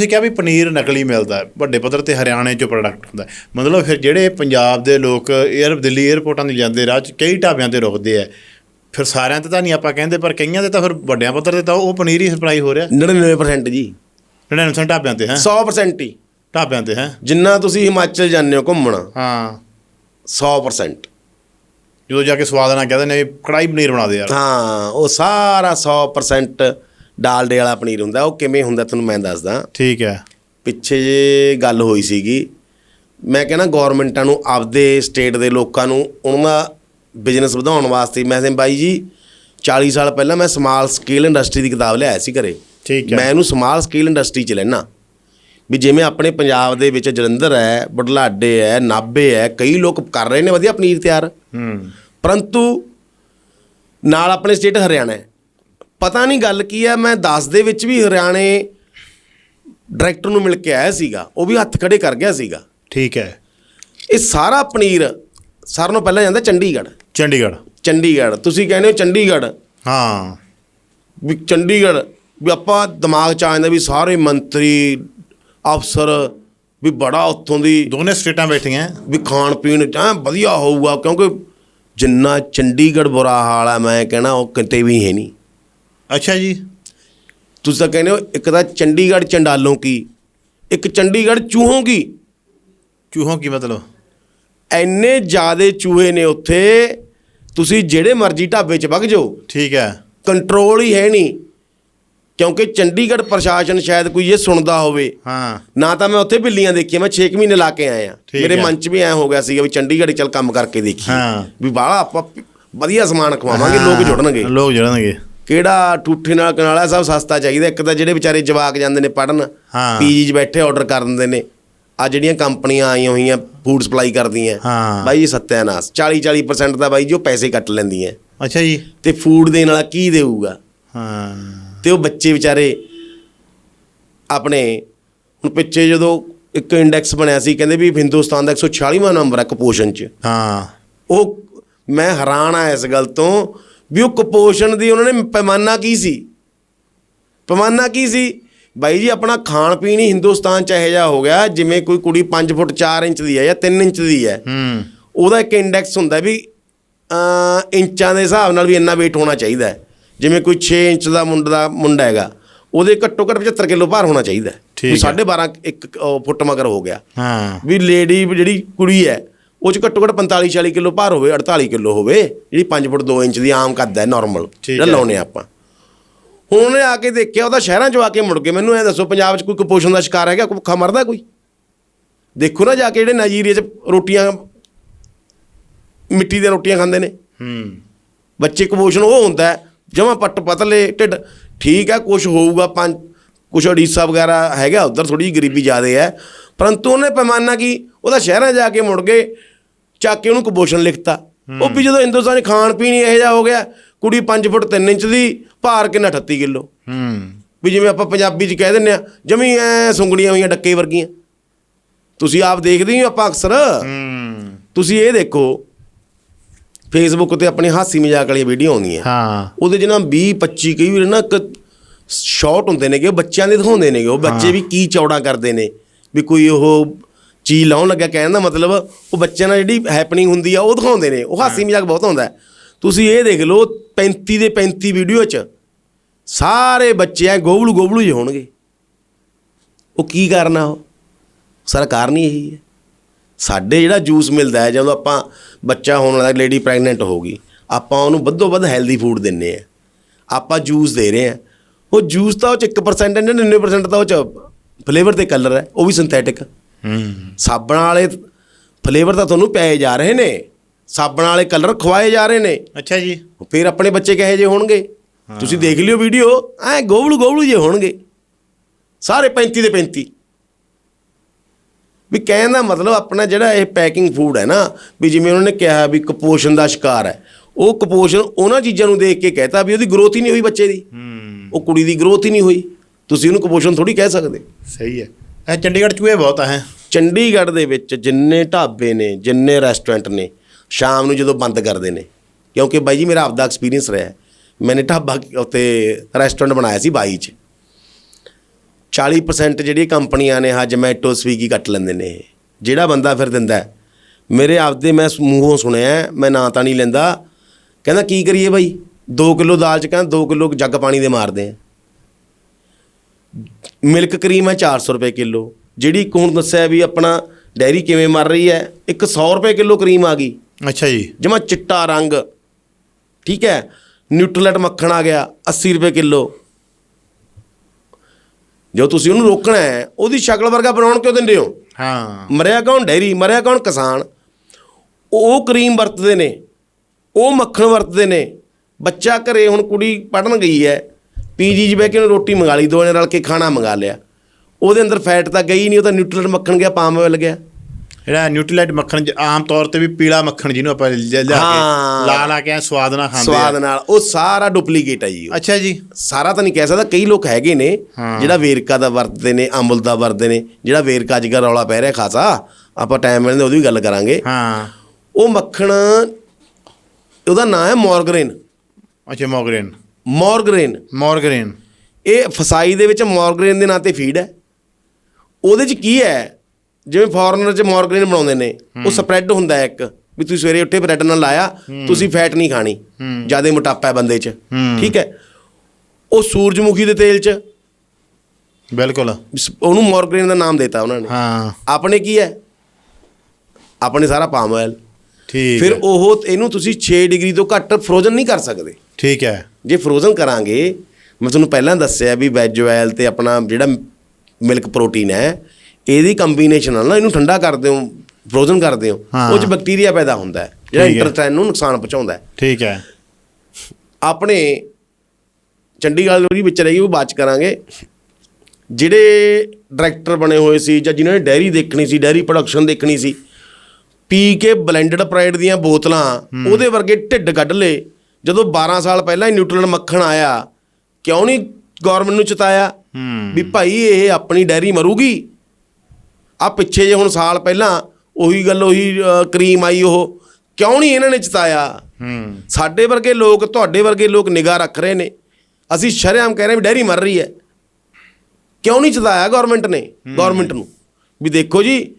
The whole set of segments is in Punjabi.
ਤੁਸੀਂ ਕਿਹਾ ਵੀ ਪਨੀਰ ਨਕਲੀ ਮਿਲਦਾ ਵੱਡੇ ਪੱਧਰ ਤੇ ਹਰਿਆਣੇ ਚੋਂ ਪ੍ਰੋਡਕਟ ਹੁੰਦਾ। ਮਤਲਬ ਫਿਰ ਜਿਹੜੇ ਪੰਜਾਬ ਦੇ ਲੋਕ 에ਅਰ ਦਿੱਲੀ 에ਅਰਪੋਰਟਾਂ ਤੇ ਜਾਂਦੇ ਰਾਹ 'ਚ ਕਈ ਢਾਬਿਆਂ ਤੇ ਰੁਕਦੇ ਆ ਫਿਰ ਸਾਰਿਆਂ ਤੇ ਤਾਂ ਨਹੀਂ ਆਪਾਂ ਕਹਿੰਦੇ ਪਰ ਕਈਆਂ ਦੇ ਤਾਂ ਫਿਰ ਵੱਡਿਆਂ ਪੱਧਰ ਤੇ ਤਾਂ ਉਹ ਪਨੀਰ ਹੀ ਸਪਲਾਈ ਹੋ ਰਿਹਾ। 99% ਜੀ। 99% ਢਾਬਿਆਂ ਤੇ ਹੈ? 100% ਹੀ। ਢਾਬਿਆਂ ਤੇ ਹੈ? ਜਿੰਨਾ ਤੁਸੀਂ ਹਿਮਾਚਲ ਜਾਂਦੇ ਹੋ ਘੁੰਮਣ ਹਾਂ। 100% ਜਦੋਂ ਜਾ ਕੇ ਸਵਾਦ ਨਾਲ ਕਹਿੰਦੇ ਨੇ ਕੜਾਈ ਪਨੀਰ ਬਣਾ ਦੇ ਯਾਰ। ਹਾਂ ਉਹ ਸਾਰਾ 100% ਡਾਲਡੇ ਵਾਲਾ ਪਨੀਰ ਹੁੰਦਾ ਉਹ ਕਿਵੇਂ ਹੁੰਦਾ ਤੁਹਾਨੂੰ ਮੈਂ ਦੱਸਦਾ। ਠੀਕ ਹੈ। ਪਿੱਛੇ ਜੇ ਗੱਲ ਹੋਈ ਸੀਗੀ ਮੈਂ ਕਹਿੰਦਾ ਗਵਰਨਮੈਂਟਾਂ ਨੂੰ ਆਪਦੇ ਸਟੇਟ ਦੇ ਲੋਕਾਂ ਨੂੰ ਉਹਨਾਂ ਦਾ ਬਿਜ਼ਨਸ ਵਧਾਉਣ ਵਾਸਤੇ ਮੈਂ ਕਿਹਾ ਬਾਈ ਜੀ 40 ਸਾਲ ਪਹਿਲਾਂ ਮੈਂ ਸਮਾਲ ਸਕੇਲ ਇੰਡਸਟਰੀ ਦੀ ਕਿਤਾਬ ਲਿਆਇਆ ਸੀ ਘਰੇ। ਠੀਕ ਹੈ। ਮੈਂ ਇਹਨੂੰ ਸਮਾਲ ਸਕੇਲ ਇੰਡਸਟਰੀ ਚ ਲੈਣਾ ਵੀ ਜਿਵੇਂ ਆਪਣੇ ਪੰਜਾਬ ਦੇ ਵਿੱਚ ਜਲੰਧਰ ਹੈ ਬੁਢਲਾਡੇ ਹੈ ਨਾਭੇ ਹੈ ਕਈ ਲੋਕ ਕਰ ਰਹੇ ਨੇ ਵਧੀਆ ਪਨੀਰ ਤਿਆਰ। ਹੂੰ। ਪਰੰਤੂ ਨਾਲ ਆਪਣੇ ਸਟੇਟ ਹਰਿਆਣਾ ਹੈ। ਪਤਾ ਨਹੀਂ ਗੱਲ ਕੀ ਹੈ ਮੈਂ 10 ਦੇ ਵਿੱਚ ਵੀ ਹਰਿਆਣੇ ਡਾਇਰੈਕਟਰ ਨੂੰ ਮਿਲ ਕੇ ਆਇਆ ਸੀਗਾ ਉਹ ਵੀ ਹੱਥ ਖੜੇ ਕਰ ਗਿਆ ਸੀਗਾ। ਠੀਕ ਹੈ। ਇਹ ਸਾਰਾ ਪਨੀਰ ਸਾਰਿਆਂ ਨੂੰ ਪਹਿਲਾਂ ਜਾਂਦਾ ਚੰਡੀਗੜ੍ਹ। ਚੰਡੀਗੜ੍ਹ। ਚੰਡੀਗੜ੍ਹ ਤੁਸੀਂ ਕਹਿੰਦੇ ਹੋ ਚੰਡੀਗੜ੍ਹ। ਹਾਂ। ਵੀ ਚੰਡੀਗੜ੍ਹ ਵੀ ਆਪਾਂ ਦਿਮਾਗ ਚ ਆ ਜਾਂਦਾ ਵੀ ਸਾਰੇ ਮੰਤਰੀ ਅਫਸਰ ਵੀ ਬੜਾ ਉੱਥੋਂ ਦੀ ਦੋਨੇ ਸਟੇਟਾਂ ਬੈਠੀਆਂ। ਵੀ ਖਾਣ ਪੀਣ ਚ ਐਂ ਵਧੀਆ ਹੋਊਗਾ ਕਿਉਂਕਿ ਜਿੰਨਾ ਚੰਡੀਗੜ੍ਹ ਬੁਰਾ ਹਾਲ ਹੈ ਮੈਂ ਕਹਿਣਾ ਉਹ ਕਿਤੇ ਵੀ ਹੈ ਨਹੀਂ। ਅੱਛਾ ਜੀ। ਤੁਸੀਂ ਤਾਂ ਕਹਿੰਦੇ ਹੋ ਇੱਕ ਤਾਂ ਚੰਡੀਗੜ੍ਹ ਚੰਡਾਲੋਂ ਕੀ ਇੱਕ ਚੰਡੀਗੜ੍ਹ ਚੂਹੋਂ ਕੀ? ਚੂਹੋਂ ਕੀ ਮਤਲਬ? ਐਨੇ ਜ਼ਿਆਦੇ ਚੂਹੇ ਨੇ ਉੱਥੇ ਤੁਸੀਂ ਜਿਹੜੇ ਮਰਜ਼ੀ ਢਾਬੇ 'ਚ ਵਗ ਜਾਓ। ਠੀਕ ਹੈ। ਕੰਟਰੋਲ ਹੀ ਹੈ ਨਹੀਂ ਕਿਉਂਕਿ ਚੰਡੀਗੜ੍ਹ ਪ੍ਰਸ਼ਾਸਨ ਸ਼ਾਇਦ ਕੋਈ ਇਹ ਸੁਣਦਾ ਹੋਵੇ। ਹਾਂ। ਨਾ ਤਾਂ ਮੈਂ ਉੱਥੇ ਬਿੱਲੀਆਂ ਦੇਖੀਆਂ ਮੈਂ 6 ਮਹੀਨੇ ਲਾ ਕੇ ਆਇਆ। ਠੀਕ ਮੇਰੇ ਹੈ। ਮਨ 'ਚ ਵੀ ਐ ਹੋ ਗਿਆ ਸੀਗਾ ਵੀ ਚੰਡੀਗੜ੍ਹ ਚੱਲ ਕੰਮ ਕਰਕੇ ਦੇਖੀਏ। ਹਾਂ। ਵੀ ਬਾਹਲਾ ਆਪਾਂ ਵਧੀਆ ਸਮਾਨ ਖਵਾਵਾਂਗੇ ਲੋਕ ਜੁੜਨਗੇ। ਲੋਕ ਜੁੜਨਗੇ। ਕਿਹੜਾ ਠੂਠੇ ਨਾਲ ਕਨਾਲਾ ਸਭ ਸਸਤਾ ਚਾਹੀਦਾ? ਇੱਕ ਤਾਂ ਜਿਹੜੇ ਵਿਚਾਰੇ ਜਵਾਕ ਜਾਂਦੇ ਨੇ ਪੜਨ। ਪੀਜੀ 'ਚ ਬੈਠੇ ਆਰਡਰ ਕਰ ਦਿੰਦੇ ਨੇ। ਆ ਜਿਹੜੀਆਂ ਕੰਪਨੀਆਂ ਆਈਆਂ ਹੋਈਆਂ ਫੂਡ ਸਪਲਾਈ ਕਰਦੀਆਂ। ਹਾਂ। ਬਾਈ ਇਹ ਸੱਤਿਆਨਾਸ਼। 40 40% ਦਾ ਬਾਈ ਜੋ ਪੈਸੇ ਕੱਟ ਲੈਂਦੀਆਂ। ਅੱਛਾ ਜੀ। ਤੇ ਫੂਡ ਦੇਣ ਵਾਲਾ ਕੀ ਦੇਊਗਾ? ਹਾਂ। ਤੇ ਉਹ ਬੱਚੇ ਵਿਚਾਰੇ ਆਪਣੇ ਹੁਣ ਪਿੱਛੇ ਜਦੋਂ ਇੱਕ ਇੰਡੈਕਸ ਬਣਿਆ ਸੀ ਕਹਿੰਦੇ ਵੀ ਹਿੰਦੁਸਤਾਨ ਦਾ 146ਵਾਂ ਨੰਬਰ ਹੈ ਕੁਪੋਸ਼ਣ 'ਚ। ਹਾਂ। ਉਹ ਮੈਂ ਹੈਰਾਨ ਆ ਇਸ ਗੱਲ ਤੋਂ ਵੀ ਉਹ ਕੁਪੋਸ਼ਣ ਦੀ ਉਹਨਾਂ ਨੇ ਪੈਮਾਨਾ ਕੀ ਸੀ ਪੈਮਾਨਾ ਕੀ ਸੀ ਬਾਈ ਜੀ ਆਪਣਾ ਖਾਣ ਪੀਣ ਹੀ ਹਿੰਦੁਸਤਾਨ ਚ ਇਹੋ ਜਿਹਾ ਹੋ ਗਿਆ ਜਿਵੇਂ ਕੋਈ ਕੁੜੀ 5 ਫੁੱਟ 4 ਇੰਚ ਦੀ ਹੈ ਜਾਂ 3 ਇੰਚ ਦੀ ਹੈ ਹੂੰ ਉਹਦਾ ਇੱਕ ਇੰਡੈਕਸ ਹੁੰਦਾ ਵੀ ਅ ਇੰਚਾਂ ਦੇ ਹਿਸਾਬ ਨਾਲ ਵੀ ਇੰਨਾ weight ਹੋਣਾ ਚਾਹੀਦਾ। ਜਿਵੇਂ ਕੋਈ 6 ਇੰਚ ਦਾ ਮੁੰਡਾ ਦਾ ਮੁੰਡਾ ਹੈਗਾ ਉਹਦੇ ਘੱਟੋ ਘੱਟ 75 ਕਿਲੋ ਭਾਰ ਹੋਣਾ ਚਾਹੀਦਾ। ਠੀਕ ਵੀ ਹੈ। ਸਾਢੇ 12 ਇੱਕ ਫੁੱਟ ਮਗਰ ਹੋ ਗਿਆ ਹਾਂ ਵੀ ਲੇਡੀ ਜਿਹੜੀ ਕੁੜੀ ਹੈ ਉਹ ਚ ਘੱਟੋ ਘੱਟ 45 40 ਕਿਲੋ ਭਾਰ ਹੋਵੇ 48 ਕਿਲੋ ਹੋਵੇ ਜਿਹੜੀ 5 ਫੁੱਟ 2 ਇੰਚ ਦੀ ਆਮ ਕੱਦ ਹੈ ਨਾਰਮਲ ਜਿਹੜਾ। ਲਾਉਨੇ ਆਪਾਂ। ਹੁਣ ਉਹਨੇ ਆ ਕੇ ਦੇਖਿਆ ਉਹਦਾ ਸ਼ਹਿਰਾਂ ਚ ਆ ਕੇ ਮੁੜ ਕੇ ਮੈਨੂੰ ਇਹ ਦੱਸੋ ਪੰਜਾਬ ਚ ਕੋਈ ਕੁਪੋਸ਼ਣ ਦਾ ਸ਼ਿਕਾਰ ਹੈਗਾ ਕੋਈ ਭੁੱਖਾ ਮਰਦਾ ਕੋਈ? ਦੇਖੋ ਨਾ ਜਾ ਕੇ ਜਿਹੜੇ ਨਾਈਜੀਰੀਆ ਚ ਰੋਟੀਆਂ ਮਿੱਟੀ ਦੀਆਂ ਰੋਟੀਆਂ ਖਾਂਦੇ ਨੇ। ਹੂੰ। ਬੱਚੇ ਕੁਪੋਸ਼ਣ ਉਹ ਹੁੰਦਾ ਜਮਾ ਪੱਟ ਪਤਲੇ ਢਿੱਡ ਠੀਕ ਹੈ ਕੁਝ ਹੋਊਗਾ ਪੰਜ ਕੁਝ ਉੜੀਸਾ ਵਗੈਰਾ ਹੈਗਾ ਉਧਰ ਥੋੜੀ ਜਿਹੀ ਗਰੀਬੀ ਜ਼ਿਆਦੇ ਹੈ। ਪਰੰਤੂ ਉਹਨੇ ਪੈਮਾਨਾ ਕੀ ਉਹਦਾ ਸ਼ਹਿਰਾਂ ਜਾ ਕੇ ਮੁੜ ਗਏ ਚੱਕ ਕੇ ਉਹਨੂੰ ਕੁਪੋਸ਼ਣ ਲਿਖਤਾ। ਉਹ ਵੀ ਜਦੋਂ ਹਿੰਦੁਸਤਾਨ ਖਾਣ ਪੀਣ ਇਹੋ ਜਿਹਾ ਹੋ ਗਿਆ ਕੁੜੀ 5 ਫੁੱਟ 3 ਇੰਚ ਦੀ ਭਾਰ ਕਿੰਨਾ 38 ਕਿਲੋ। ਹੂੰ। ਵੀ ਜਿਵੇਂ ਆਪਾਂ ਪੰਜਾਬੀ 'ਚ ਕਹਿ ਦਿੰਦੇ ਆ ਜਮੀ ਐ ਸੁੰਗੜੀਆਂ ਹੋਈਆਂ ਡੱਕੇ ਵਰਗੀਆਂ। ਤੁਸੀਂ ਆਪ ਦੇਖਦੇ ਹੀ ਆਪਾਂ ਅਕਸਰ। ਹੂੰ। ਤੁਸੀਂ ਇਹ ਦੇਖੋ ਫੇਸਬੁੱਕ ਤੇ ਆਪਣੀ ਹਾਸੀ ਮਜ਼ਾਕ ਵਾਲੀਆਂ ਵੀਡੀਓ ਆਉਂਦੀਆਂ। ਹਾਂ। ਉਹਦੇ 'ਚ ਨਾ 20 25 ਕਈ ਵਾਰ ਨਾ ਇੱਕ ਸ਼ਾਰਟ ਹੁੰਦੇ ਨੇਗੇ ਉਹ ਬੱਚਿਆਂ ਦੇ ਦਿਖਾਉਂਦੇ ਨੇਗੇ। ਉਹ ਬੱਚੇ ਵੀ ਕੀ ਚੌੜਾ ਕਰਦੇ ਨੇ। ਵੀ ਕੋਈ ਉਹ ਚੀਜ਼ ਲਾਉਣ ਲੱਗਾ ਕਹਿਣ ਦਾ ਮਤਲਬ ਉਹ ਬੱਚਿਆਂ ਨਾਲ ਜਿਹੜੀ ਹੈਪਨਿੰਗ ਹੁੰਦੀ ਆ ਉਹ ਦਿਖਾਉਂਦੇ ਨੇ। ਉਹ ਹਾਸੀ ਮਜ਼ਾਕ ਬਹੁਤ ਆਉਂਦਾ ਹੈ। ਤੁਸੀਂ ਇਹ ਦੇਖ ਲਓ 35 ਦੇ 35 ਵੀਡੀਓ 'ਚ ਸਾਰੇ ਬੱਚੇ ਐ ਗੋਬਲੂ ਗੋਬਲੂ ਜਿਹੇ ਹੋਣਗੇ। ਉਹ ਕੀ ਕਰਨਾ ਉਹ? ਸਰਕਾਰ ਨਹੀਂ ਇਹੀ ਹੈ। ਸਾਡੇ ਜਿਹੜਾ ਜੂਸ ਮਿਲਦਾ ਹੈ ਜਦੋਂ ਆਪਾਂ ਬੱਚਾ ਹੋਣ ਵਾਲਾ ਲੇਡੀ ਪ੍ਰੈਗਨੈਂਟ ਹੋਊਗੀ ਆਪਾਂ ਉਹਨੂੰ ਵੱਧੋ ਵੱਧ ਹੈਲਦੀ ਫੂਡ ਦਿੰਨੇ ਆ ਆਪਾਂ ਜੂਸ ਦੇ ਰਹੇ ਆ ਉਹ ਜੂਸ ਤਾਂ ਉਹ ਚ 1% ਹੈ 99% ਤਾਂ ਉਹ ਚ ਫਲੇਵਰ ਤੇ ਕਲਰ ਹੈ ਉਹ ਵੀ ਸਿੰਥੈਟਿਕ ਹੂੰ ਸਾਬਣ ਵਾਲੇ ਫਲੇਵਰ ਤਾਂ ਤੁਹਾਨੂੰ ਪਿਆਏ ਜਾ ਰਹੇ ਨੇ। ਸਾਬਣ ਵਾਲੇ ਕਲਰ ਖਵਾਏ ਜਾ ਰਹੇ ਨੇ। ਅੱਛਾ ਜੀ। ਫਿਰ ਆਪਣੇ ਬੱਚੇ ਕਹੇ ਜੇ ਹੋਣਗੇ? ਤੁਸੀਂ ਦੇਖ ਲਿਓ ਵੀਡੀਓ ਐ ਗੋਬਲੂ ਗੋਬਲੂ ਜੇ ਹੋਣਗੇ। ਸਾਰੇ 35 ਦੇ 35 ਵੀ ਕਹਿਣ ਦਾ ਮਤਲਬ ਆਪਣਾ ਜਿਹੜਾ ਇਹ ਪੈਕਿੰਗ ਫੂਡ ਹੈ ਨਾ ਵੀ ਜਿਵੇਂ ਉਹਨਾਂ ਨੇ ਕਿਹਾ ਵੀ ਕੁਪੋਸ਼ਣ ਦਾ ਸ਼ਿਕਾਰ ਹੈ। ਉਹ ਕੁਪੋਸ਼ਣ ਉਹਨਾਂ ਚੀਜ਼ਾਂ ਨੂੰ ਦੇਖ ਕੇ ਕਹਿਤਾ ਵੀ ਉਹਦੀ ਗਰੋਥ ਹੀ ਨਹੀਂ ਹੋਈ ਬੱਚੇ ਦੀ। ਹੂੰ। ਉਹ ਕੁੜੀ ਦੀ ਗਰੋਥ ਹੀ ਨਹੀਂ ਹੋਈ। ਤੁਸੀਂ ਉਹਨੂੰ ਕੁਪੋਸ਼ਣ ਥੋੜੀ ਕਹਿ ਸਕਦੇ। ਸਹੀ ਹੈ। ਇਹ ਚੰਡੀਗੜ੍ਹ ਚੂਹੇ ਬਹੁਤ ਆ, ਹੈ। ਚੰਡੀਗੜ੍ਹ ਦੇ ਵਿੱਚ ਜਿੰਨੇ ਢਾਬੇ ਨੇ, ਜਿੰਨੇ ਰੈਸਟੋਰੈਂਟ ਨੇ, ਸ਼ਾਮ ਨੂੰ ਜਦੋਂ ਬੰਦ ਕਰਦੇ ਨੇ, ਕਿਉਂਕਿ ਬਾਈ ਜੀ ਮੇਰਾ ਆਪਦਾ ਐਕਸਪੀਰੀਅੰਸ ਰਿਹਾ ਮੈਨੇ ਢਾਬਾ ਉੱਤੇ ਰੈਸਟੋਰੈਂਟ ਬਣਾਇਆ ਸੀ ਬਾਈ ਚ। 40% ਜਿਹੜੀ ਕੰਪਨੀਆਂ ਨੇ ਹਾਂ ਜਮੈਟੋ ਸਵੀਗੀ ਕੱਟ ਲੈਂਦੇ ਨੇ ਇਹ। ਜਿਹੜਾ ਬੰਦਾ ਫਿਰ ਦਿੰਦਾ ਮੇਰੇ ਆਪਦੇ ਮੈਂ ਮੂੰਹੋਂ ਸੁਣਿਆ, ਮੈਂ ਨਾਂ ਤਾਂ ਨਹੀਂ ਲੈਂਦਾ। ਕਹਿੰਦਾ, ਕੀ ਕਰੀਏ ਬਾਈ? 2 ਕਿਲੋ ਦਾਲ ਚ ਕਹਿੰਦਾ 2 ਕਿਲੋ ਜੱਗ ਪਾਣੀ ਦੇ ਮਾਰਦੇ ਆ। ਮਿਲਕ ਕਰੀਮ ਹੈ 400 ਰੁਪਏ ਕਿਲੋ। ਜਿਹੜੀ ਇੱਕ ਹੁਣ ਦੱਸਿਆ ਵੀ ਆਪਣਾ ਡੈਰੀ ਕਿਵੇਂ ਮਰ ਰਹੀ ਹੈ ਇੱਕ 100 ਰੁਪਏ ਕਿਲੋ ਕਰੀਮ ਆ ਗਈ। ਅੱਛਾ ਜੀ। ਜਮਾ ਚਿੱਟਾ ਰੰਗ। ਠੀਕ ਹੈ ਨਿਊਟਰਲੈਟ ਮੱਖਣ ਆ ਗਿਆ 80 ਰੁਪਏ ਕਿਲੋ। ਜੋ ਤੁਸੀਂ ਉਹਨੂੰ ਰੋਕਣਾ ਹੈ ਉਹਦੀ ਸ਼ਕਲ ਵਰਗਾ ਬਣਾਉਣ ਕਿਉਂ ਦਿੰਦੇ ਹੋ? ਹਾਂ। ਮਰਿਆ ਕੌਣ ਡੈਰੀ ਮਰਿਆ ਕੌਣ ਕਿਸਾਨ? ਉਹ ਕਰੀਮ ਵਰਤਦੇ ਨੇ ਉਹ ਮੱਖਣ ਵਰਤਦੇ ਨੇ। ਬੱਚਾ ਘਰੇ ਹੁਣ ਕੁੜੀ ਪੜਨ ਗਈ ਹੈ ਪੀਜੀ 'ਚ ਬਹਿ ਕੇ ਉਹਨੇ ਰੋਟੀ ਮੰਗਾ ਲਈ ਦੋਨੇ ਰਲ ਕੇ ਖਾਣਾ ਮੰਗਾ ਲਿਆ। ਉਹਦੇ ਅੰਦਰ ਫੈਟ ਤਾਂ ਗਈ ਨਹੀਂ ਉਹ ਤਾਂ ਨਿਊਟਰਲ ਮੱਖਣ ਗਿਆ ਪਾਮ ਆਇਲ ਗਿਆ। ਜਿਹੜਾ ਨਿਊਟਰੀਲਾਈਟ ਮੱਖਣ ਆਮ ਤੌਰ ਤੇ ਵੀ ਪੀਲਾ ਮੱਖਣ ਜਿਹਨੂੰ ਆਪਾਂ ਲਿਆ। ਕੇ ਲਾ ਲਾ ਕੇ ਸਵਾਦ ਨਾਲ ਖਾਂਦੇ ਸਵਾਦ ਆ। ਨਾਲ ਉਹ ਸਾਰਾ ਡੁਪਲੀਕੇਟ ਹੈ ਜੀ। ਅੱਛਾ ਜੀ। ਸਾਰਾ ਤਾਂ ਨਹੀਂ ਕਹਿ ਸਕਦਾ ਕਈ ਲੋਕ ਹੈਗੇ ਨੇ। ਜਿਹੜਾ ਵੇਰਕਾ ਦਾ ਵਰਤਦੇ ਨੇ ਅਮੁਲ ਦਾ ਵਰਤਦੇ ਨੇ ਜਿਹੜਾ ਵੇਰਕਾ ਅੱਜ ਕੱਲ੍ਹ ਰੌਲਾ ਪੈ ਰਿਹਾ ਖਾਸਾ ਆਪਾਂ ਟਾਈਮ ਮਿਲਦੇ ਉਹਦੀ ਵੀ ਗੱਲ ਕਰਾਂਗੇ। ਹਾਂ। ਉਹ ਮੱਖਣ ਉਹਦਾ ਨਾਮ ਹੈ ਮੋਰਗਰੇਨ। ਅੱਛਾ ਮੋਗਰੇਨ ਮੋਰਗਰੇਨ। ਮੋਰਗਰੇਨ। ਇਹ ਫਸਾਈ ਦੇ ਵਿੱਚ ਮੋਰਗਰੇਨ ਦੇ ਨਾਂ ਤੇ ਫੀਡ ਹੈ। ਉਹਦੇ 'ਚ ਕੀ ਹੈ? ਜਿਵੇਂ ਫੋਰਨਰ 'ਚ ਮੋਰਗਰੇਨ ਬਣਾਉਂਦੇ ਨੇ ਉਹ ਸਪਰੈਡ ਹੁੰਦਾ ਹੈ ਇੱਕ ਵੀ ਤੁਸੀਂ ਸਵੇਰੇ ਉੱਠੇ ਬ੍ਰੈਡ ਨਾਲ ਲਾਇਆ ਤੁਸੀਂ ਫੈਟ ਨਹੀਂ ਖਾਣੀ। ਜ਼ਿਆਦਾ ਮੋਟਾਪਾ ਹੈ ਬੰਦੇ 'ਚ। ਠੀਕ ਹੈ? ਉਹ ਸੂਰਜਮੁਖੀ ਦੇ ਤੇਲ 'ਚ। ਬਿਲਕੁਲ। ਉਹਨੂੰ ਮੋਰਗਰੇਨ ਦਾ ਨਾਮ ਦਿੱਤਾ ਉਹਨਾਂ ਨੇ। ਹਾਂ। ਆਪਣੇ ਕੀ ਹੈ? ਆਪਣੇ ਸਾਰਾ ਪਾਮ ਆਇਲ ਠੀਕ ਫਿਰ ਉਹ ਇਹਨੂੰ ਤੁਸੀਂ 6 ਡਿਗਰੀ ਤੋਂ ਘੱਟ ਫਰੋਜ਼ਨ ਨਹੀਂ ਕਰ ਸਕਦੇ। ਠੀਕ ਹੈ। ਜੇ ਫਰੋਜ਼ਨ ਕਰਾਂਗੇ ਮੈਂ ਤੁਹਾਨੂੰ ਪਹਿਲਾਂ ਦੱਸਿਆ ਵੀ ਵੈਜ ਆਇਲ ਤੇ ਆਪਣਾ ਜਿਹੜਾ ਮਿਲਕ ਪ੍ਰੋਟੀਨ ਹੈ ਇਹਦੀ ਕੰਬੀਨੇਸ਼ਨ ਨਾਲ ਨਾ ਇਹਨੂੰ ਠੰਡਾ ਕਰਦੇ ਹੋ ਫਰੋਜ਼ਨ ਕਰਦੇ ਹੋ। ਉਹ ਚ ਬੈਕਟੀਰੀਆ ਪੈਦਾ ਹੁੰਦਾ ਹੈ ਜਿਹੜਾ। ਇੰਟਰਸਟਾਈਨ ਨੂੰ ਨੁਕਸਾਨ ਪਹੁੰਚਾਉਂਦਾ ਹੈ। ਠੀਕ ਹੈ। ਆਪਣੇ ਚੰਡੀਗੜ੍ਹ ਦੀ ਵਿੱਚ ਰਹੀ ਉਹ ਚ ਕਰਾਂਗੇ। ਜਿਹੜੇ ਡਾਇਰੈਕਟਰ ਬਣੇ ਹੋਏ ਸੀ ਜਾਂ ਜਿਨ੍ਹਾਂ ਨੇ ਡੈਰੀ ਦੇਖਣੀ ਸੀ ਡੈਰੀ ਪ੍ਰੋਡਕਸ਼ਨ ਦੇਖਣੀ ਸੀ ਪੀ ਕੇ ਬਲੈਂਡਡ ਪ੍ਰਾਈਡ ਦੀਆਂ ਬੋਤਲਾਂ ਉਹਦੇ ਵਰਗੇ ਢਿੱਡ ਕੱਢ ਲਏ ਜਦੋਂ 12 ਸਾਲ ਪਹਿਲਾਂ ਹੀ ਨਿਊਟਰਲ ਮੱਖਣ ਆਇਆ ਕਿਉਂ ਨਹੀਂ ਗਵਰਨਮੈਂਟ ਨੂੰ ਚਿਤਾਇਆ? ਵੀ ਭਾਈ ਇਹ ਆਪਣੀ ਡੈਰੀ ਮਰੂਗੀ। ਆ ਪਿੱਛੇ ਜੇ ਹੁਣ ਸਾਲ ਪਹਿਲਾਂ ਉਹੀ ਗੱਲ ਉਹੀ ਕਰੀਮ ਆਈ ਉਹ। ਕਿਉਂ ਨਹੀਂ ਇਹਨਾਂ ਨੇ ਚਿਤਾਇਆ? ਸਾਡੇ ਵਰਗੇ ਲੋਕ ਤੁਹਾਡੇ ਵਰਗੇ ਲੋਕ ਨਿਗਾਹ ਰੱਖ ਰਹੇ ਨੇ। ਅਸੀਂ ਸ਼ਰੇਆਮ ਕਹਿ ਰਹੇ ਵੀ ਡੈਰੀ ਮਰ ਰਹੀ ਹੈ। ਕਿਉਂ ਨਹੀਂ ਚਦਾਇਆ ਗਵਰਨਮੈਂਟ ਨੇ? ਗਵਰਨਮੈਂਟ ਨੂੰ। ਵੀ ਦੇਖੋ ਜੀ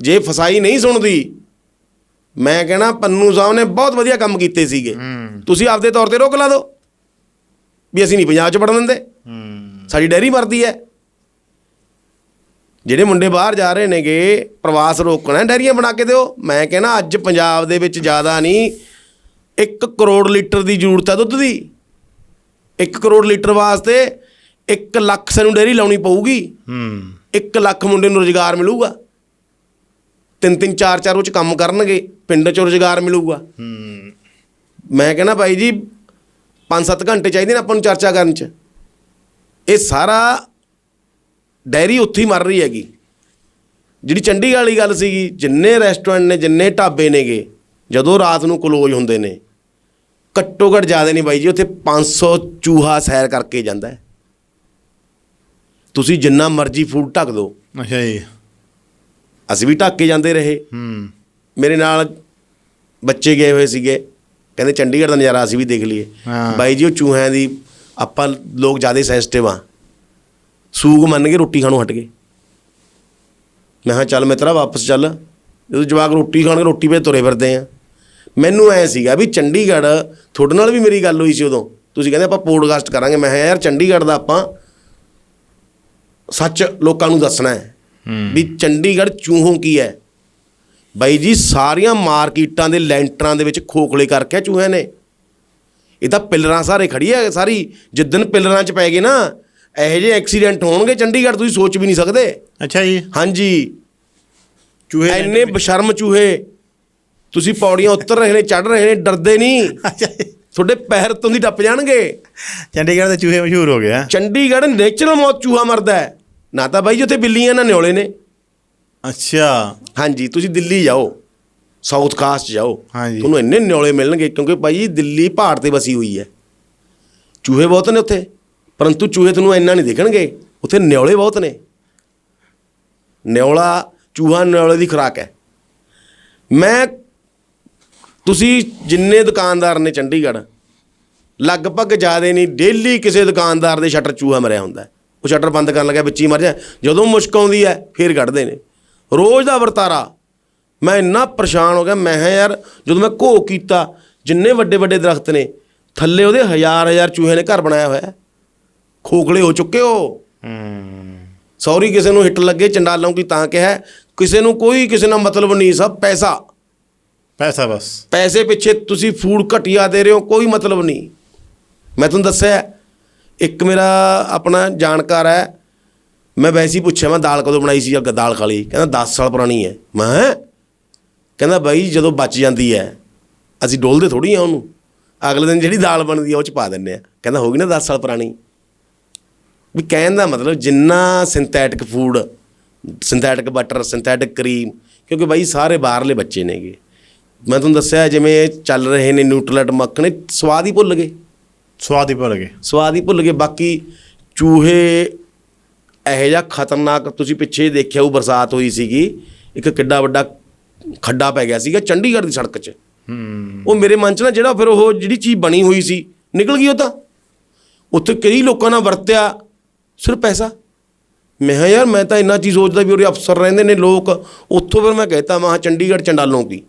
ਜੇ ਫਸਾਈ ਨਹੀਂ ਸੁਣਦੀ ਮੈਂ ਕਹਿਣਾ ਪੰਨੂ ਸਾਹਿਬ ਨੇ ਬਹੁਤ ਵਧੀਆ ਕੰਮ ਕੀਤੇ ਸੀਗੇ। ਤੁਸੀਂ ਆਪਦੇ ਤੌਰ ਤੇ ਰੋਕ ਲਾ ਦਿਓ। ਵੀ ਅਸੀਂ ਨਹੀਂ ਪੰਜਾਬ 'ਚ ਪੜਨ ਦਿੰਦੇ। ਸਾਡੀ ਡੈਰੀ ਮਰਦੀ ਹੈ। ਜਿਹੜੇ ਮੁੰਡੇ ਬਾਹਰ ਜਾ ਰਹੇ ਨੇਗੇ ਪ੍ਰਵਾਸ ਰੋਕਣਾ ਡੈਰੀਆਂ ਬਣਾ ਕੇ ਦਿਓ। ਮੈਂ ਕਹਿੰਦਾ ਅੱਜ ਪੰਜਾਬ ਦੇ ਵਿੱਚ ਜ਼ਿਆਦਾ ਨਹੀਂ। 1 ਕਰੋੜ ਲੀਟਰ ਦੀ ਜ਼ਰੂਰਤ ਹੈ ਦੁੱਧ ਦੀ। 1 ਕਰੋੜ ਲੀਟਰ ਵਾਸਤੇ 1 ਲੱਖ ਸਾਨੂੰ ਡੈਰੀ ਲਾਉਣੀ ਪਊਗੀ। ਹੂੰ। 1 ਲੱਖ ਮੁੰਡੇ ਨੂੰ ਰੋਜ਼ਗਾਰ ਮਿਲੂਗਾ। ਤਿੰਨ ਤਿੰਨ ਚਾਰ ਚਾਰ ਉਹ ਚ ਕੰਮ ਕਰਨਗੇ, ਪਿੰਡ ਚ ਰੋਜ਼ਗਾਰ ਮਿਲੂਗਾ। ਹੂੰ ਮੈਂ ਕਹਿੰਦਾ ਭਾਈ ਜੀ 5-7 ਘੰਟੇ ਚਾਹੀਦੇ ਨੇ ਆਪਾਂ ਨੂੰ ਚਰਚਾ ਕਰਨ ਚ। ਇਹ ਸਾਰਾ ਡੈਰੀ ਉੱਥੇ ਹੀ ਮਰ ਰਹੀ ਹੈਗੀ। ਜਿਹੜੀ ਚੰਡੀਗੜ੍ਹ ਵਾਲੀ ਗੱਲ ਸੀਗੀ, ਜਿੰਨੇ ਰੈਸਟੋਰੈਂਟ ਨੇ, ਜਿੰਨੇ ਢਾਬੇ ਨੇਗੇ, ਜਦੋਂ ਰਾਤ ਨੂੰ ਕਲੋਜ਼ ਹੁੰਦੇ ਨੇ, ਘੱਟੋ ਘੱਟ ਜ਼ਿਆਦਾ ਨਹੀਂ ਬਾਈ ਜੀ, ਉੱਥੇ 500 ਚੂਹਾ ਸੈਰ ਕਰਕੇ ਜਾਂਦਾ ਤੁਸੀਂ ਜਿੰਨਾ ਮਰਜ਼ੀ ਫੂਡ ਢੱਕ ਦਿਓ। ਅੱਛਾ ਜੀ। ਅਸੀਂ ਵੀ ਢੱਕ ਕੇ ਜਾਂਦੇ ਰਹੇ। ਹੂੰ। ਮੇਰੇ ਨਾਲ ਬੱਚੇ ਗਏ ਹੋਏ ਸੀਗੇ। ਕਹਿੰਦੇ ਚੰਡੀਗੜ੍ਹ ਦਾ ਨਜ਼ਾਰਾ ਅਸੀਂ ਵੀ ਦੇਖ ਲਈਏ। ਹਾਂ। ਬਾਈ ਜੀ ਉਹ ਚੂਹਿਆਂ ਦੀ ਆਪਾਂ ਲੋਕ ਜ਼ਿਆਦਾ ਸੈਂਸਿਟਿਵ ਆ ਸੂਗ ਮੰਨ ਕੇ ਰੋਟੀ ਖਾਣੋਂ ਹਟ ਗਏ। ਮੈਂ ਕਿਹਾ ਚੱਲ ਮਿੱਤਰਾ ਵਾਪਸ ਚੱਲ। ਜਦੋਂ ਜਵਾਕ ਰੋਟੀ ਖਾਣਗੇ ਰੋਟੀ 'ਤੇ ਤੁਰੇ ਫਿਰਦੇ ਆ। ਮੈਨੂੰ ਐ ਸੀਗਾ ਵੀ ਚੰਡੀਗੜ੍ਹ ਤੁਹਾਡੇ ਨਾਲ ਵੀ ਮੇਰੀ ਗੱਲ ਹੋਈ ਸੀ ਉਦੋਂ। ਤੁਸੀਂ ਕਹਿੰਦੇ ਆਪਾਂ ਪੋਡਕਾਸਟ ਕਰਾਂਗੇ। ਮੈਂ ਕਿਹਾ ਯਾਰ ਚੰਡੀਗੜ੍ਹ ਦਾ ਆਪਾਂ ਸੱਚ ਲੋਕਾਂ ਨੂੰ ਦੱਸਣਾ ਹੂੰ। ਵੀ ਚੰਡੀਗੜ੍ਹ ਚੂਹੋਂ ਕੀ ਹੈ? ਬਾਈ ਜੀ ਸਾਰੀਆਂ ਮਾਰਕੀਟਾਂ ਦੇ ਲੈਂਟਰਾਂ ਦੇ ਵਿੱਚ ਖੋਖਲੇ ਕਰਕੇ ਚੂਹਿਆਂ ਨੇ। ਇਹ ਤਾਂ ਪਿੱਲਰਾਂ ਸਾਰੇ ਖੜੀ ਹੈ ਸਾਰੀ। ਜਿੱਦਨ ਪਿੱਲਰਾਂ 'ਚ ਪੈ ਗਏ ਨਾ ਇਹੋ ਜਿਹੇ ਐਕਸੀਡੈਂਟ ਹੋਣਗੇ ਚੰਡੀਗੜ੍ਹ ਤੁਸੀਂ ਸੋਚ ਵੀ ਨਹੀਂ ਸਕਦੇ। ਅੱਛਾ ਜੀ। ਹਾਂਜੀ। ਚੂਹੇ ਐਨੇ ਬਸ਼ਰਮ ਚੂਹੇ। ਤੁਸੀਂ ਪੌੜੀਆਂ ਉੱਤਰ ਰਹੇ ਨੇ ਚੜ ਰਹੇ ਨੇ ਡਰਦੇ ਨਹੀਂ। ਤੁਹਾਡੇ ਪੈਰ ਤੋਂ ਦੀ ਟੱਪ ਜਾਣਗੇ। ਚੰਡੀਗੜ੍ਹ ਦੇ ਚੂਹੇ ਮਸ਼ਹੂਰ ਹੋ ਗਿਆ ਚੰਡੀਗੜ੍ਹ ਨੇਚਰਲ ਮੌਤ ਚੂਹਾ ਮਰਦਾ ਹੈ। ਨਾ ਤਾਂ ਬਾਈ ਉੱਥੇ ਬਿੱਲੀਆਂ ਨਾ ਨਿਓਲੇ ਨੇ। ਅੱਛਾ। ਹਾਂਜੀ ਤੁਸੀਂ ਦਿੱਲੀ ਜਾਓ ਸਾਊਥ ਕਾਸਟ ਜਾਓ। ਹਾਂਜੀ। ਤੁਹਾਨੂੰ ਇੰਨੇ ਨਿਓਲੇ ਮਿਲਣਗੇ ਕਿਉਂਕਿ ਭਾਈ ਦਿੱਲੀ ਪਹਾੜ ਤੇ ਵਸੀ ਹੋਈ ਹੈ। ਚੂਹੇ ਬਹੁਤ ਨੇ ਉੱਥੇ ਪਰੰਤੂ ਚੂਹੇ ਤੁਹਾਨੂੰ ਇੰਨਾ ਨਹੀਂ ਦਿਖਣਗੇ। ਉੱਥੇ ਨਿਓਲੇ ਬਹੁਤ ਨੇ। ਨਿਓਲਾ ਚੂਹਾ ਨਿਓਲੇ ਦੀ ਖੁਰਾਕ ਹੈ। ਮੈਂ ਤੁਸੀਂ ਜਿੰਨੇ ਦੁਕਾਨਦਾਰ ਨੇ ਚੰਡੀਗੜ੍ਹ ਲਗਭਗ ਜ਼ਿਆਦੇ ਨਹੀਂ ਡੇਲੀ ਕਿਸੇ ਦੁਕਾਨਦਾਰ ਦੇ ਸ਼ਟਰ ਚੂਹਾ ਮਰਿਆ ਹੁੰਦਾ ਹੈ। ਉਹ ਸ਼ਟਰ ਬੰਦ ਕਰਨ ਲੱਗਿਆ ਵਿੱਚ ਹੀ ਮਰ ਜਾ ਜਦੋਂ ਮੁਸ਼ਕ ਆਉਂਦੀ ਹੈ ਫੇਰ ਕੱਢਦੇ ਨੇ। ਰੋਜ਼ ਦਾ ਵਰਤਾਰਾ। ਮੈਂ ਇੰਨਾ ਪਰੇਸ਼ਾਨ ਹੋ ਗਿਆ ਮੈਂ ਕਿਹਾ ਯਾਰ ਜਦੋਂ ਮੈਂ ਘੋ ਕੀਤਾ ਜਿੰਨੇ ਵੱਡੇ ਵੱਡੇ ਦਰਖਤ ਨੇ ਥੱਲੇ ਉਹਦੇ ਹਜ਼ਾਰ ਹਜ਼ਾਰ ਚੂਹੇ ਨੇ ਘਰ ਬਣਾਇਆ ਹੋਇਆ। ਹੈ। ਖੋਖਲੇ ਹੋ ਚੁੱਕੇ ਹੋ। ਹੂੰ। ਸੌਰੀ ਕਿਸੇ ਨੂੰ ਹਿੱਟ ਲੱਗੇ ਚੰਡਾਲੋਂ ਕੀ ਤਾਂ ਕਿਹਾ। ਕਿਸੇ ਨੂੰ ਕੋਈ ਕਿਸੇ ਨਾਲ ਮਤਲਬ ਨਹੀਂ ਸਭ ਪੈਸਾ। ਪੈਸਾ ਬਸ। ਪੈਸੇ ਪਿੱਛੇ ਤੁਸੀਂ ਫੂਡ ਘਟੀਆ ਦੇ ਰਹੇ ਹੋ ਕੋਈ ਮਤਲਬ ਨਹੀਂ। ਮੈਂ ਤੁਹਾਨੂੰ ਦੱਸਿਆ ਇੱਕ ਮੇਰਾ ਆਪਣਾ ਜਾਣਕਾਰ ਹੈ, ਮੈਂ ਵੈਸੇ ਹੀ ਪੁੱਛਿਆ, ਮੈਂ ਦਾਲ ਕਦੋਂ ਬਣਾਈ ਸੀ ਜਾਂ ਦਾਲ ਖਾਲੀ ਕਹਿੰਦਾ 10 ਸਾਲ ਪੁਰਾਣੀ ਹੈ। ਮੈਂ ਹੈਂ? ਕਹਿੰਦਾ ਬਾਈ ਜਦੋਂ ਬਚ ਜਾਂਦੀ ਹੈ, ਅਸੀਂ ਡੋਲਦੇ ਥੋੜੀ ਆ ਉਹਨੂੰ। ਅਗਲੇ ਦਿਨ ਜਿਹੜੀ ਦਾਲ ਬਣਦੀ ਆ ਉਹ ਚ ਪਾ ਦਿੰਨੇ ਆ ਕਹਿੰਦਾ ਹੋ ਗਈ ਨਾ 10 ਸਾਲ ਪੁਰਾਣੀ। ਵੀ ਕਹਿਣ ਦਾ ਮਤਲਬ ਜਿੰਨਾ synthetic food synthetic butter synthetic cream ਕਿਉਂਕਿ ਬਾਈ ਸਾਰੇ ਬਾਹਰਲੇ ਬੱਚੇ ਨੇਗੇ। ਮੈਂ ਤੁਹਾਨੂੰ ਦੱਸਿਆ, ਜਿਵੇਂ ਚੱਲ ਰਹੇ ਨੇ ਨਿਊਟਰਲੈਟ ਮੱਖਣੇ ਸਵਾਦ ਹੀ ਭੁੱਲ ਗਏ। ਸਵਾਦ ਹੀ ਭੁੱਲ ਗਏ। ਸਵਾਦ ਹੀ ਭੁੱਲ ਗਏ। ਬਾਕੀ ਚੂਹੇ ਇਹੋ ਜਿਹਾ ਖਤਰਨਾਕ ਤੁਸੀਂ ਪਿੱਛੇ ਦੇਖਿਆ ਉਹ ਬਰਸਾਤ ਹੋਈ ਸੀਗੀ। ਇੱਕ ਕਿੱਡਾ ਵੱਡਾ ਖੱਡਾ ਪੈ ਗਿਆ ਸੀਗਾ ਚੰਡੀਗੜ੍ਹ ਦੀ ਸੜਕ 'ਚ। ਹੂੰ। ਉਹ ਮੇਰੇ ਮਨ 'ਚ ਨਾ ਜਿਹੜਾ ਫਿਰ ਉਹ ਜਿਹੜੀ ਚੀਜ਼ ਬਣੀ ਹੋਈ ਸੀ ਨਿਕਲ ਗਈ ਉਹ ਤਾਂ। ਉੱਥੇ ਕਈ ਲੋਕਾਂ ਨਾਲ ਵਰਤਿਆ ਸਿਰਫ ਪੈਸਾ। ਮੈਂ ਕਿਹਾ ਯਾਰ ਮੈਂ ਤਾਂ ਇੰਨਾ ਚੀਜ਼ ਸੋਚਦਾ ਵੀ ਉਰੇ ਅਫਸਰ ਰਹਿੰਦੇ ਨੇ ਲੋਕ। ਉੱਥੋਂ ਫਿਰ ਮੈਂ ਕਹਿਤਾ ਮੈਂ ਚੰਡੀਗੜ੍ਹ ਚੰਡਾਲੋਂ ਕੀ?